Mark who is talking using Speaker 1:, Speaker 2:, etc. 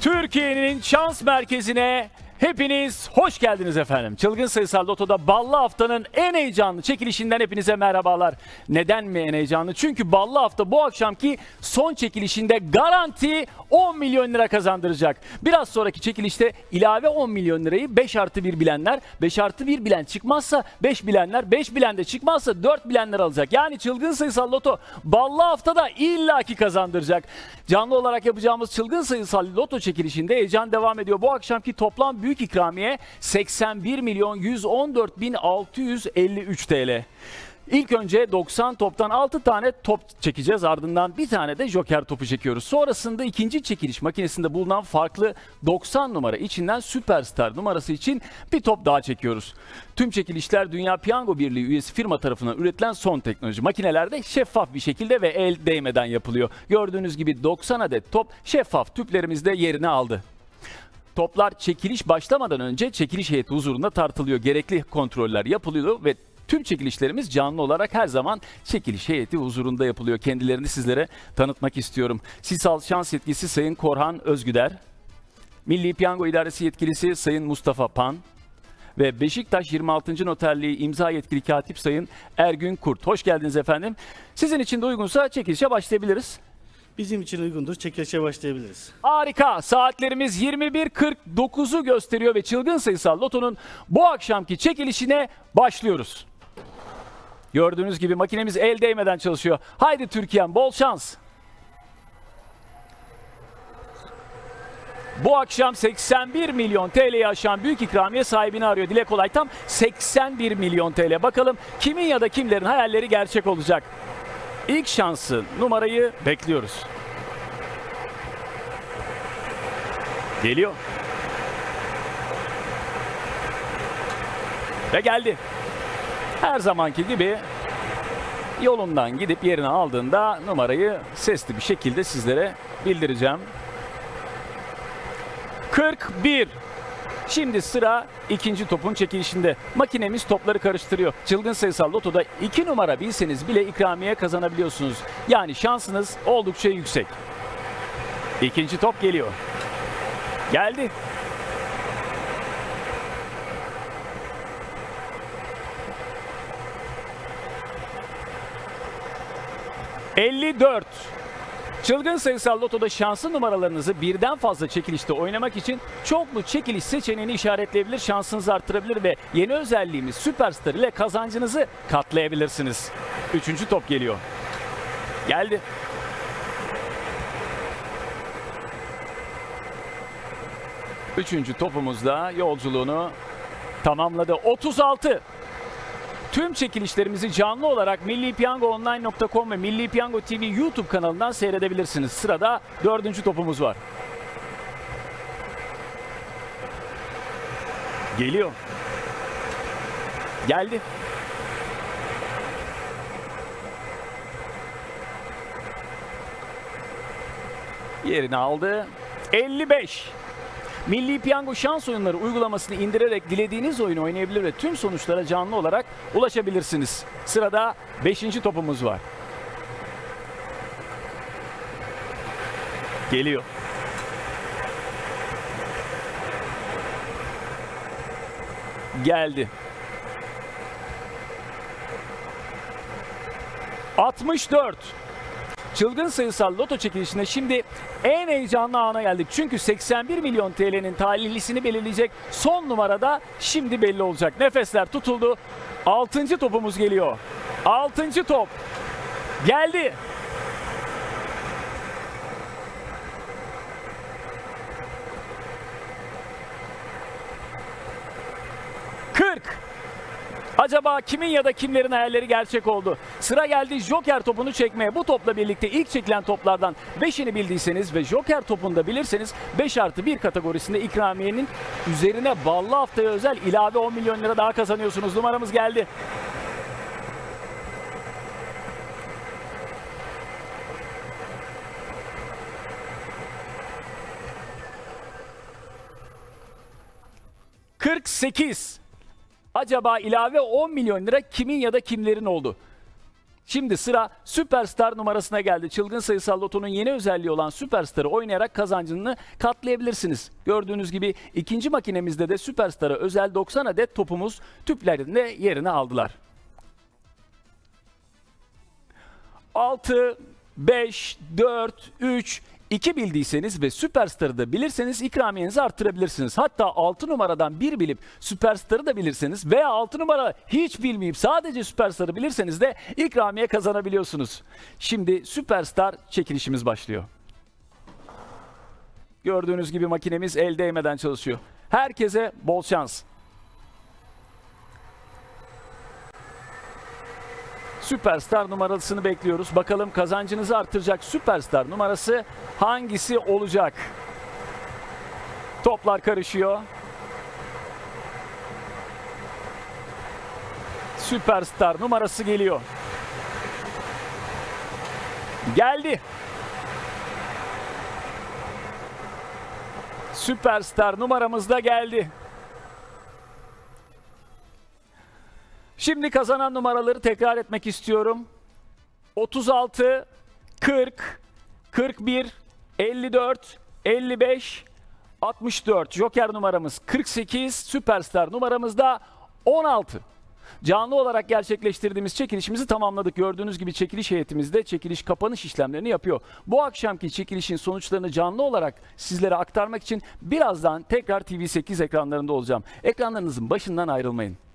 Speaker 1: Türkiye'nin şans merkezine hepiniz hoş geldiniz efendim. Çılgın Sayısal Loto'da Ballı Haftanın en heyecanlı çekilişinden hepinize merhabalar. Neden mi en heyecanlı? Çünkü Ballı Hafta bu akşamki son çekilişinde garanti 10 milyon lira kazandıracak. Biraz sonraki çekilişte ilave 10 milyon lirayı 5 artı 1 bilenler, 5 artı 1 bilen çıkmazsa 5 bilenler, 5 bilen de çıkmazsa 4 bilenler alacak. Yani Çılgın Sayısal Loto Ballı Haftada illaki kazandıracak. Canlı olarak yapacağımız Çılgın Sayısal Loto çekilişinde heyecan devam ediyor. Bu akşamki toplam büyük ikramiye 81 milyon 114 bin 653 TL. İlk önce 90 toptan 6 tane top çekeceğiz. Ardından bir tane de joker topu çekiyoruz. Sonrasında ikinci çekiliş makinesinde bulunan farklı 90 numara içinden süperstar numarası için bir top daha çekiyoruz. Tüm çekilişler Dünya Piyango Birliği üyesi firma tarafından üretilen son teknoloji. Makinelerde şeffaf bir şekilde ve el değmeden yapılıyor. Gördüğünüz gibi 90 adet top şeffaf tüplerimizde yerini aldı. Toplar çekiliş başlamadan önce çekiliş heyeti huzurunda tartılıyor. Gerekli kontroller yapılıyor ve tüm çekilişlerimiz canlı olarak her zaman çekiliş heyeti huzurunda yapılıyor. Kendilerini sizlere tanıtmak istiyorum. Sisal Şans Yetkisi Sayın Korhan Özgüder, Milli Piyango İdaresi Yetkilisi Sayın Mustafa Pan ve Beşiktaş 26. Noterliği imza yetkili katip Sayın Ergün Kurt. Hoş geldiniz efendim. Sizin için de uygunsa çekilişe başlayabiliriz.
Speaker 2: Bizim için uygundur. Çekilişe başlayabiliriz.
Speaker 1: Harika. Saatlerimiz 21.49'u gösteriyor ve çılgın sayısal lotonun bu akşamki çekilişine başlıyoruz. Gördüğünüz gibi makinemiz el değmeden çalışıyor. Haydi Türkiye'm bol şans. Bu akşam 81 milyon TL'yi aşan büyük ikramiye sahibini arıyor. Dile kolay tam 81 milyon TL. Bakalım kimin ya da kimlerin hayalleri gerçek olacak. İlk şansı numarayı bekliyoruz. Geliyor. Ve geldi. Her zamanki gibi yolundan gidip yerine aldığında numarayı sesli bir şekilde sizlere bildireceğim. 41. Şimdi sıra ikinci topun çekilişinde. Makinemiz topları karıştırıyor. Çılgın sayısal lotoda 2 numara bilseniz bile ikramiye kazanabiliyorsunuz. Yani şansınız oldukça yüksek. İkinci top geliyor. Geldi. ...54. Çılgın sayısal lotoda şanslı numaralarınızı birden fazla çekilişte oynamak için çoklu çekiliş seçeneğini işaretleyebilir, şansınızı arttırabilir ve yeni özelliğimiz Süperstar ile kazancınızı katlayabilirsiniz. Üçüncü top geliyor. Geldi. Üçüncü topumuzda yolculuğunu tamamladı. 36. Tüm çekilişlerimizi canlı olarak millipiyangoonline.com ve Milli Piyango TV YouTube kanalından seyredebilirsiniz. Sırada dördüncü topumuz var. Geliyor. Geldi. Yerini aldı. 55. Milli Piyango şans oyunları uygulamasını indirerek dilediğiniz oyunu oynayabilir ve tüm sonuçlara canlı olarak ulaşabilirsiniz. Sırada 5. topumuz var. Geliyor. Geldi. 64. Çılgın sayısal loto çekilişinde şimdi en heyecanlı ana geldik. Çünkü 81 milyon TL'nin talihlisini belirleyecek son numarada şimdi belli olacak. Nefesler tutuldu. 6. topumuz geliyor. 6. top. Geldi. Kırk. Acaba kimin ya da kimlerin hayalleri gerçek oldu? Sıra geldi Joker topunu çekmeye. Bu topla birlikte ilk çekilen toplardan 5'ini bildiyseniz ve Joker topunu da bilirseniz 5 artı 1 kategorisinde ikramiyenin üzerine ballı haftaya özel ilave 10 milyon lira daha kazanıyorsunuz. Numaramız geldi. ...48. Acaba ilave 10 milyon lira kimin ya da kimlerin oldu? Şimdi sıra Süperstar numarasına geldi. Çılgın sayısal lotonun yeni özelliği olan Süperstar'ı oynayarak kazancını katlayabilirsiniz. Gördüğünüz gibi ikinci makinemizde de Süperstar'a özel 90 adet topumuz tüplerinde yerini aldılar. 6, 5, 4, 3, 2 bildiyseniz ve Süperstar'ı da bilirseniz ikramiyenizi arttırabilirsiniz. Hatta 6 numaradan 1 bilip Süperstar'ı da bilirseniz veya 6 numara hiç bilmeyip sadece Süperstar'ı bilirseniz de ikramiye kazanabiliyorsunuz. Şimdi Süperstar çekilişimiz başlıyor. Gördüğünüz gibi makinemiz el değmeden çalışıyor. Herkese bol şans. Süperstar numarasını bekliyoruz. Bakalım kazancınızı artıracak Süperstar numarası hangisi olacak? Toplar karışıyor. Süperstar numarası geliyor. Geldi. Süperstar numaramız da geldi. Şimdi kazanan numaraları tekrar etmek istiyorum. 36, 40, 41, 54, 55, 64. Joker numaramız 48, Süperstar numaramız da 16. Canlı olarak gerçekleştirdiğimiz çekilişimizi tamamladık. Gördüğünüz gibi çekiliş heyetimizde çekiliş kapanış işlemlerini yapıyor. Bu akşamki çekilişin sonuçlarını canlı olarak sizlere aktarmak için birazdan tekrar TV8 ekranlarında olacağım. Ekranlarınızın başından ayrılmayın.